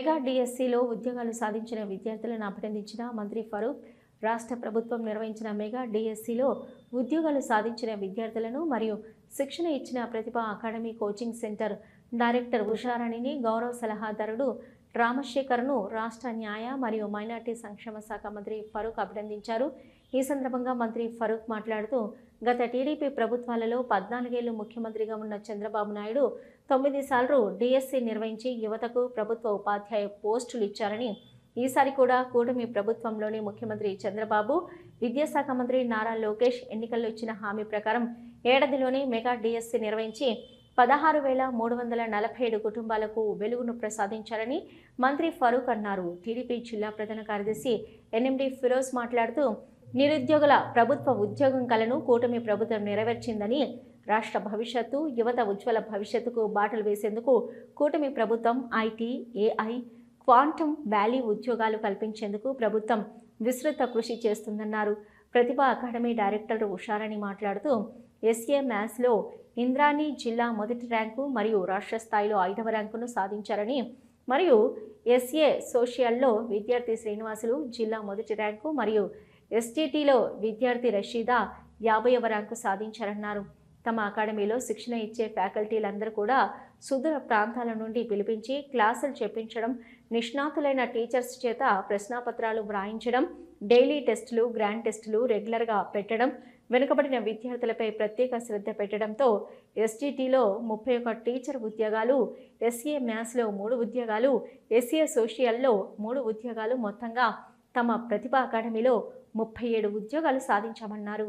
Mega డిఎస్సిలో ఉద్యోగాలు సాధించిన విద్యార్థులను అభినందించిన మంత్రి ఫరూక్ రాష్ట్ర ప్రభుత్వం నిర్వహించిన మెగా డిఎస్సిలో ఉద్యోగాలు సాధించిన విద్యార్థులను మరియు శిక్షణ ఇచ్చిన Pratibha academy coaching centre director ఉషారాణిని గౌరవ సలహాదారుడు రామశేఖర్ను రాష్ట్ర న్యాయ మరియు మైనార్టీ సంక్షేమ శాఖ మంత్రి ఫరూక్ అభినందించారు. ఈ సందర్భంగా మంత్రి ఫరూక్ మాట్లాడుతూ గత టీడీపీ ప్రభుత్వాలలో పద్నాలుగేళ్ళు ముఖ్యమంత్రిగా ఉన్న చంద్రబాబు నాయుడు తొమ్మిది సార్లు డిఎస్సి నిర్వహించి యువతకు ప్రభుత్వ ఉపాధ్యాయ పోస్టులు ఇచ్చారని ఈసారి కూడా కూటమి ప్రభుత్వంలోని ముఖ్యమంత్రి చంద్రబాబు విద్యాశాఖ మంత్రి నారా లోకేష్ ఎన్నికల్లో ఇచ్చిన హామీ ప్రకారం ఏడాదిలోనే మెగా డిఎస్సి నిర్వహించి పదహారు వేల మూడు వందల నలభై ఏడు కుటుంబాలకు వెలుగును ప్రసాదించారని మంత్రి ఫరూక్ అన్నారు. టీడీపీ జిల్లా ప్రధాన కార్యదర్శి ఎన్ఎండి ఫిరోజ్ మాట్లాడుతూ నిరుద్యోగుల ప్రభుత్వ ఉద్యోగం కలను కూటమి ప్రభుత్వం నెరవేర్చిందని రాష్ట్ర భవిష్యత్తు యువత ఉజ్వల భవిష్యత్తుకు బాటలు వేసేందుకు కూటమి ప్రభుత్వం ఐటీ ఏఐ క్వాంటమ్ వ్యాలీ ఉద్యోగాలు కల్పించేందుకు ప్రభుత్వం విస్తృత కృషి చేస్తుందన్నారు. ప్రతిభా అకాడమీ డైరెక్టర్ ఉషారాణి మాట్లాడుతూ ఎస్ఏ మ్యాథ్స్లో ఇంద్రాణి జిల్లా మొదటి ర్యాంకు మరియు రాష్ట్ర స్థాయిలో ఐదవ ర్యాంకును సాధించారని మరియు ఎస్ఏ సోషియల్లో విద్యార్థి శ్రీనివాసులు జిల్లా మొదటి ర్యాంకు మరియు ఎస్టీటీలో విద్యార్థి రషీదా యాభైవ ర్యాంకు సాధించారన్నారు. తమ అకాడమీలో శిక్షణ ఇచ్చే ఫ్యాకల్టీలందరూ కూడా సుదూర ప్రాంతాల నుండి పిలిపించి క్లాసులు చెప్పించడం నిష్ణాతులైన టీచర్స్ చేత ప్రశ్నాపత్రాలు వ్రాయించడం డైలీ టెస్టులు గ్రాండ్ టెస్టులు రెగ్యులర్గా పెట్టడం వెనుకబడిన విద్యార్థులపై ప్రత్యేక శ్రద్ధ పెట్టడంతో ఎస్జిటిలో ముప్పై ఒక టీచర్ ఉద్యోగాలు ఎస్ఏ మ్యాథ్స్లో మూడు ఉద్యోగాలు ఎస్ఏ సోషియల్లో మూడు ఉద్యోగాలు మొత్తంగా తమ ప్రతిభా అకాడమీలో ముప్పై ఏడు ఉద్యోగాలు సాధించామన్నారు.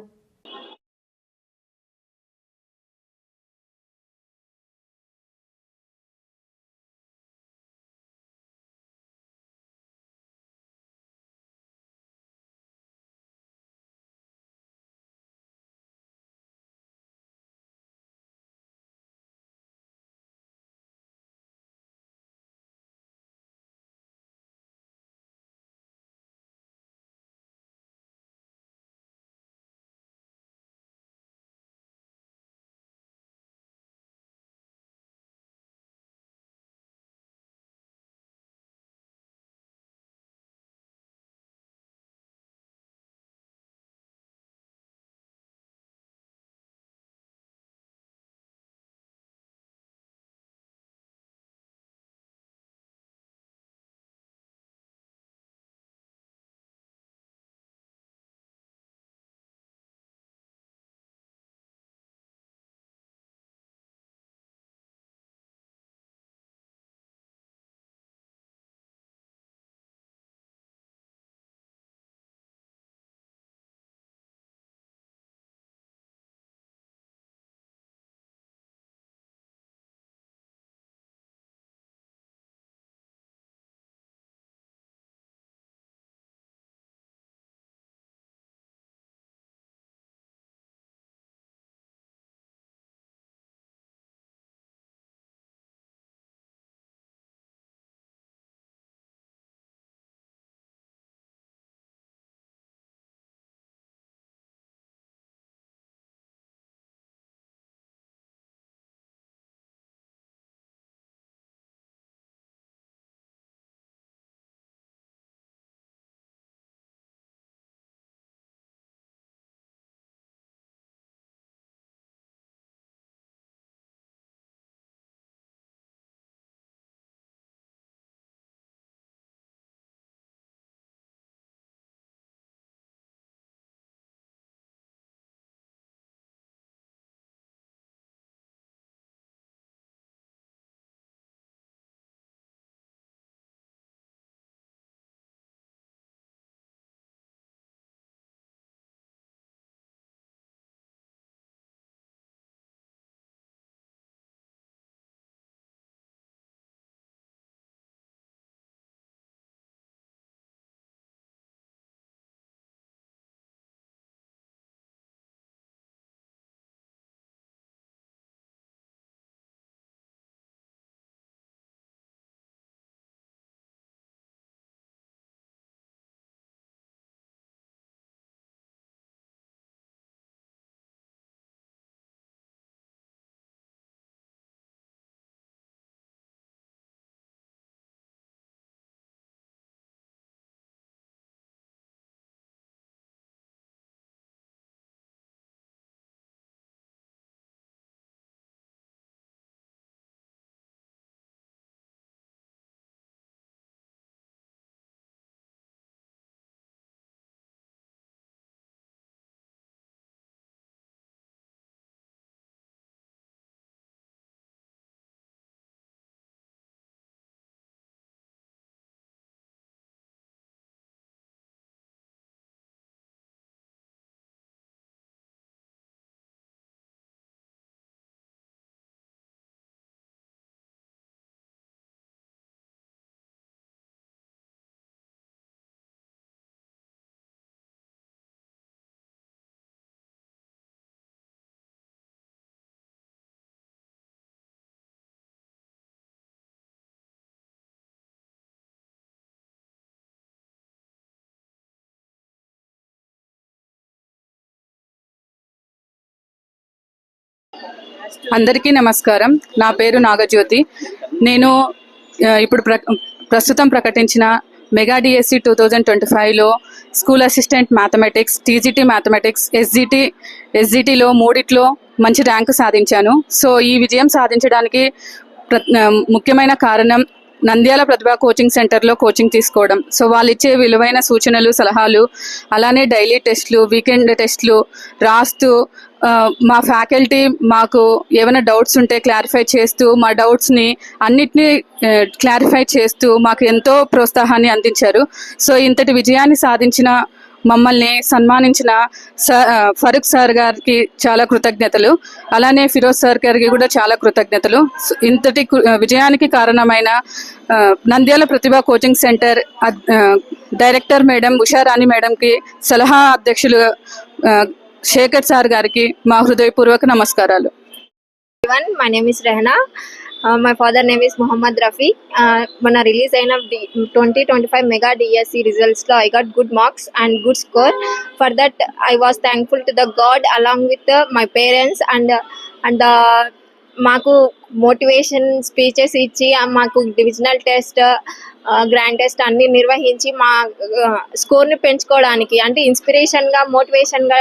అందరికీ నమస్కారం. నా పేరు నాగజ్యోతి. నేను ఇప్పుడు ప్ర ప్రస్తుతం ప్రకటించిన mega DSC two thousand twenty ఫైవ్లో school assistant mathematics TGT mathematics SGT ఎస్జిటిలో మూడిట్లో మంచి ర్యాంకు సాధించాను. సో ఈ విజయం సాధించడానికి ప్ర- ముఖ్యమైన కారణం నంద్యాల ప్రతిభా కోచింగ్ సెంటర్లో కోచింగ్ తీసుకోవడం. సో వాళ్ళు ఇచ్చే విలువైన సూచనలు సలహాలు అలానే డైలీ టెస్ట్లు వీకెండ్ టెస్ట్లు రాస్తూ మా ఫ్యాకల్టీ మాకు ఏమైనా డౌట్స్ ఉంటే క్లారిఫై చేస్తూ మా డౌట్స్ని అన్నిటినీ క్లారిఫై చేస్తూ మాకు ఎంతో ప్రోత్సాహాన్ని అందించారు. సో ఇంతటి విజయాన్ని సాధించిన మమ్మల్ని సన్మానించిన ఫరూక్ సార్ గారికి చాలా కృతజ్ఞతలు. అలానే ఫిరోజ్ సార్ గారికి కూడా చాలా కృతజ్ఞతలు. ఇంతటి కు- విజయానికి కారణమైన Nandyal Pratibha coaching centre director madam Usharani మేడంకి సలహా అధ్యక్షులు శేఖర్ సార్ గారికి మా హృదయపూర్వక నమస్కారాలు. One my name is Rehana my father name is Mohammad Rafi మన రిలీజ్ అయిన twenty twenty five mega DSC రిజల్ట్స్లో I got good marks and good score for that I was thankful to the god along with my parents and and మాకు motivation speeches ఇచ్చి మాకు divisional test grand test అన్ని నిర్వహించి మా స్కోర్ని పెంచుకోవడానికి అంటే ఇన్స్పిరేషన్గా మోటివేషన్గా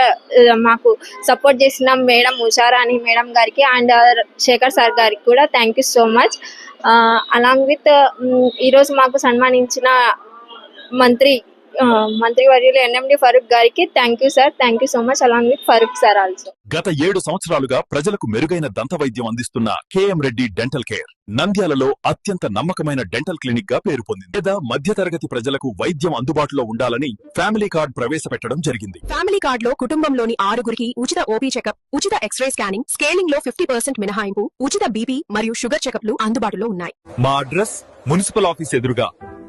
మాకు సపోర్ట్ చేసిన మేడం ఉషారాణి మేడం గారికి అండ్ శేఖర్ సార్ గారికి కూడా thank you so much along with ఈరోజు మాకు సన్మానించిన మంత్రి మంత్రి వర్యులు ఎన్ఎండి ఫరూక్ గారికి thank you sir thank you so much along with Farooq sir also గత ఏడు సంవత్సరాలుగా ప్రజలకు మెరుగైన దంత వైద్యం అందిస్తున్న కేఎం రెడ్డి డెంటల్ కేర్ నంద్యాలలో అత్యంత నమ్మకమైన డెంటల్ క్లినిక్గా పేరు పొందింది. పేద మధ్యతరగతి ప్రజలకు వైద్యం అందుబాటులో ఉండాలని ఫ్యామిలీ కార్డ్ ప్రవేశపెట్టడం జరిగింది. ఫ్యామిలీ కార్డ్లో కుటుంబంలోని ఆరుగురికి ఉచిత ఓపీ చెకప్ ఉచిత ఎక్స్రే స్కానింగ్ స్కేలింగ్లో ఫిఫ్టీ పర్సెంట్ మినహాయింపు ఉచిత బీపీ మరియు షుగర్ చెకప్లు అందుబాటులో ఉన్నాయి. మా అడ్రస్ మున్సిపల్ ఆఫీస్ ఎదురుగా